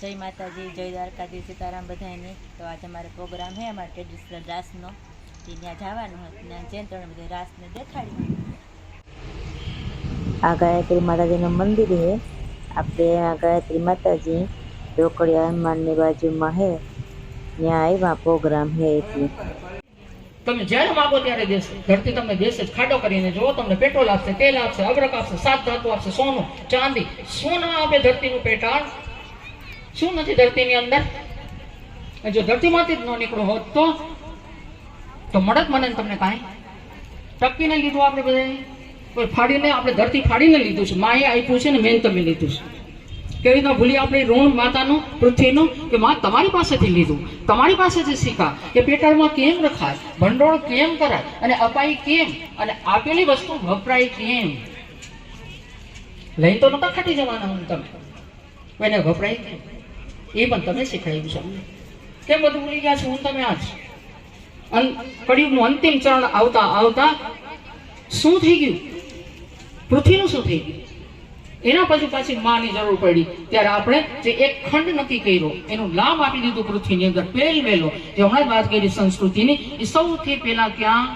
જય માતાજી, જય દ્વારકાજી સીતારામ બધાને તો આજે અમારો પ્રોગ્રામ છે, અમારા ટ્રેડિશનલ રાસનો. ત્યાં જવાનું હતું, ત્યાં તમને બધે રાસને દેખાડી આ ગાયત્રી માતાજીનું મંદિર છે. આપણે આ ગાયત્રી માતાજી રોકડિયા હનુમાનની બાજુમાં છે. ત્યાં આવ્યા, પ્રોગ્રામ છે એટલે તમે જ્યારે માગો ત્યારે દેશે ધરતી તમને દેશે જ ખાડો કરીને જો તમને પેટ્રોલ આપશે, તેલ આપશે અબરક આપશે, સાત ધાતુ આપશે, સોનું, ચાંદી. સોના આપે ધરતીનું પેટાળ શું નથી ધરતીની અંદર? જો ધરતીમાંથી જ ન નીકળો હોત તો? તો મળત મને તમને કાંઈ? ટપકીને લીધું આપણે કોઈ ફાડીને, આપણે ધરતી ફાડીને લીધું છે. માએ આપ્યું છે ને મેન તમે લીધું છે. કેવી રીતના ભૂલી આપણે ઋણ માતાનું, પૃથ્વીનું? કે માં તમારી પાસેથી લીધું. તમારી પાસેથી શીખા કે પેટાળમાં કેમ રખાય? ભંડોળ કેમ કરાય? અને અપાય કેમ? અને આપેલી વસ્તુ વપરાય કેમ? લઈને તો નતા ખાટી જવાના હું તમે. એને વપરાય કેમ? એ પણ તમે શીખવાડ્યું છે. કેમ બધું ભૂલી ગયા છો? હું તમે આજ. કળિયુગનું અંતિમ ચરણ આવતા આવતા શું થઈ ગયું? પૃથ્વીનું શું થઈ ગયું? એના પછી પાછી માની જરૂર પડી. ત્યારે આપણે જે એક ખંડ નક્કી કર્યો, એનું નામ આપી દીધું પૃથ્વીની અંદર પહેલ વહેલો જે હમણાં જ વાત કરી સંસ્કૃતિની, એ સૌથી પહેલા ક્યાં?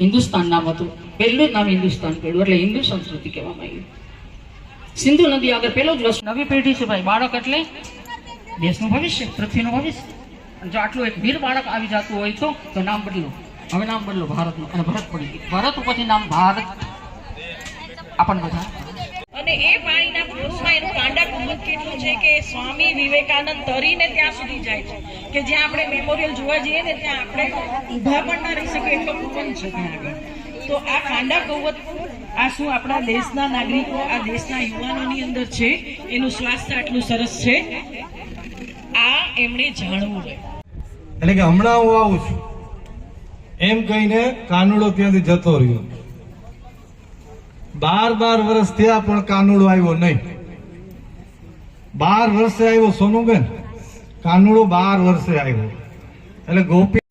હિન્દુસ્તાન નામ હતું પહેલું જ નામ હિન્દુસ્તાન પડ્યું, એટલે હિન્દુ સંસ્કૃતિ કહેવામાં આવ્યું સિંધુ નદી આગળ પેલો જ વસ્તુ નવી પેઢી છે ભાઈ બાળક એટલે દેશનું ભવિષ્ય પૃથ્વીનું ભવિષ્ય. અને જો આટલું એક વીર બાળક આવી જતું હોય તો તો નામ બદલો. હવે નામ બદલો ભારતનું અને ભરત પડી ગયું. ભરત ઉપરથી નામ ભારત. આપણને બધા. અને એ પાણીના પુરુષમાં એનું કાંડા કુમુદ કેટલું છે કે સ્વામી વિવેકાનંદ તરીને ત્યાં સુધી જાય છે. કે જ્યાં આપણે મેમોરિયલ જોવા જઈએ ને ત્યાં આપણે ઊભા પણ ના રહી શકીએ એટલો કુમન છે ત્યાં આગળ. તો આ કાંડા કૌવત આ શું આપણા દેશના નાગરિકો, આ દેશના યુવાનોની અંદર છે? એનું સ્વાસ્થ્ય આટલું સરસ છે? આ એમણે જાણવું જોઈએ એટલે કે હમણાં હું આવું છું. એમ કહીને કાનુડો ત્યાંથી જતો રહ્યો. બાર બાર વર્ષ થયા પણ કાનુડો આવ્યો નહીં. બાર વર્ષે આવ્યો સોનુબેન. કાનુડો બાર વર્ષે આવ્યો. એટલે ગોપી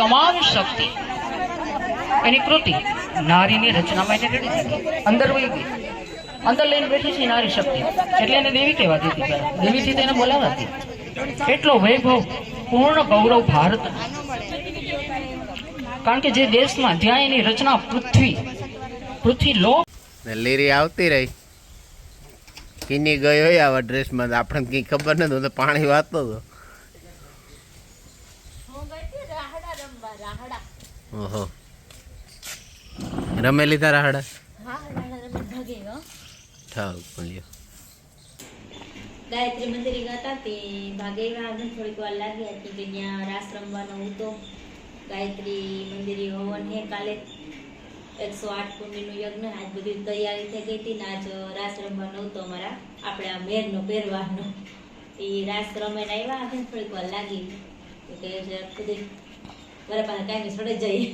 તમામ શક્તિ, એની કૃતિ નારીની રચનામાં એને રેડી દીધી અંદર વહી ગઈ. અંદર લઈને બેઠી છે નારી શક્તિ. એટલે એને દેવી કહેવાતી હતી દેવીથી તેને બોલાવાતી એટલો વૈભવ, પૂર્ણ ગૌરવ ભારત. કારણ કે જે દેશમાં જ્યાં એની રચના પૃથ્વી પૃથ્વી લો લીરી આવતી રહી. કિની ગયો આવા ડ્રેસમાં આપણને કંઈ ખબર નથી, હું તો પાણી વાતો હતો. ઓહો. રમે લીધા રાહડા? ઠાક બોલ્યો ગાયત્રી મંદિરે ગયા તે ભાગે આગળ થોડીક વાર લાગી હતી કે ત્યાં રાસ રમવાનો હતો. ગાયત્રી મંદિરે હવન હે કાલે. એકસો આઠ કુંડીનું યજ્ઞ. આજ બધી તૈયારી થઈ ગઈ હતી ને આજ રાસ રમવાનો હતો અમારા. આપણે આ મેરનો પહેરવાનો. એ રાસ રમે આવ્યા આગળ થોડીક વાર લાગી. કે બધી મારા પાસે કાંઈ સડે જઈએ